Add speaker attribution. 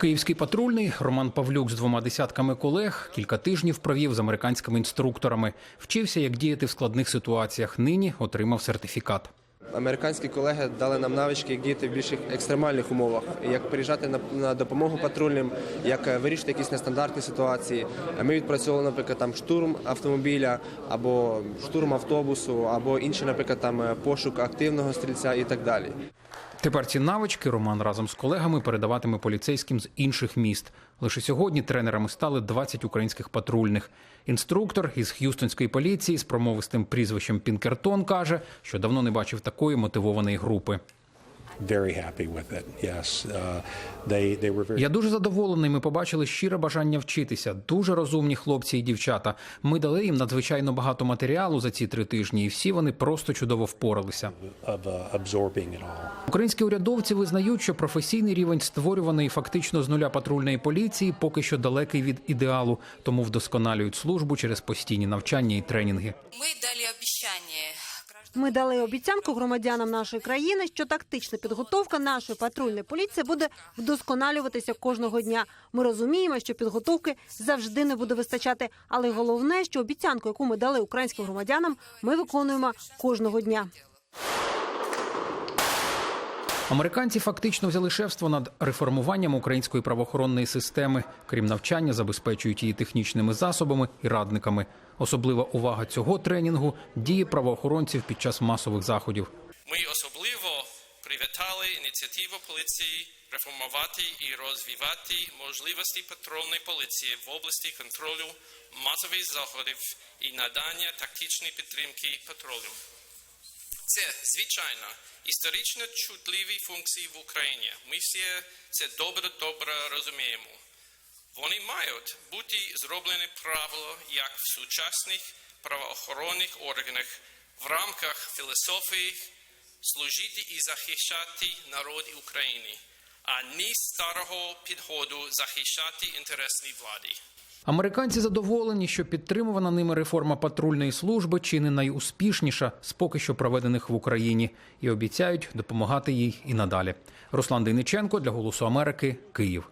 Speaker 1: Київський патрульний Роман Павлюк з двома десятками колег кілька тижнів провів з американськими інструкторами. Вчився, як діяти в складних ситуаціях. Нині отримав сертифікат.
Speaker 2: Американські колеги дали нам навички, як діяти в більш екстремальних умовах, як приїжджати на, допомогу патрульним, як е, вирішити якісь нестандартні ситуації. Ми відпрацьовували, наприклад, там штурм автомобіля або штурм автобусу, або інший, наприклад, там е, пошук активного стрільця і так далі.
Speaker 1: Тепер ці навички Роман разом з колегами передаватиме поліцейським з інших міст. Лише сьогодні тренерами стали 20 українських патрульних. Інструктор із Х'юстонської поліції з промовистим прізвищем Пінкертон каже, що давно не бачив такої мотивованої групи. Я дуже задоволений. Ми побачили щире бажання вчитися. Дуже розумні хлопці і дівчата. Ми дали їм надзвичайно багато матеріалу за ці три тижні, і всі вони просто чудово впоралися.
Speaker 3: of uh, absorbing it all.
Speaker 1: Українські урядовці визнають, що професійний рівень створюваної фактично з нуля патрульної поліції поки що далекий від ідеалу, тому вдосконалюють службу через постійні навчання і тренінги.
Speaker 4: Мы дали гражданам
Speaker 5: Ми дали обіцянку громадянам нашої країни, що тактична підготовка нашої патрульної поліції буде вдосконалюватися кожного дня. Ми розуміємо, що підготовки завжди не буде вистачати, але головне, що обіцянку, яку ми дали українським громадянам, ми виконуємо кожного дня.
Speaker 1: Американці фактично взяли шефство над реформуванням української правоохоронної системи. Крім навчання, забезпечують її технічними засобами і радниками. Особлива увага цього тренінгу дії правоохоронців під час масових заходів.
Speaker 6: Ми особливо привітали ініціативу поліції реформувати і розвивати можливості патрульної поліції в області контролю масових заходів і надання тактичної підтримки патрулю. Це, звичайно, історично чутливі функції в Україні. Ми всі це добре-добре розуміємо. Вони мають бути зроблені правило як в сучасних правоохоронних органах в рамках філософії служити і захищати народ України, а не старого підходу захищати інтересні влади.
Speaker 1: Американці задоволені, що підтримувана ними реформа патрульної служби чи не найуспішніша з поки що проведених в Україні, і обіцяють допомагати їй і надалі. Руслан Дейниченко для Голосу Америки, Київ.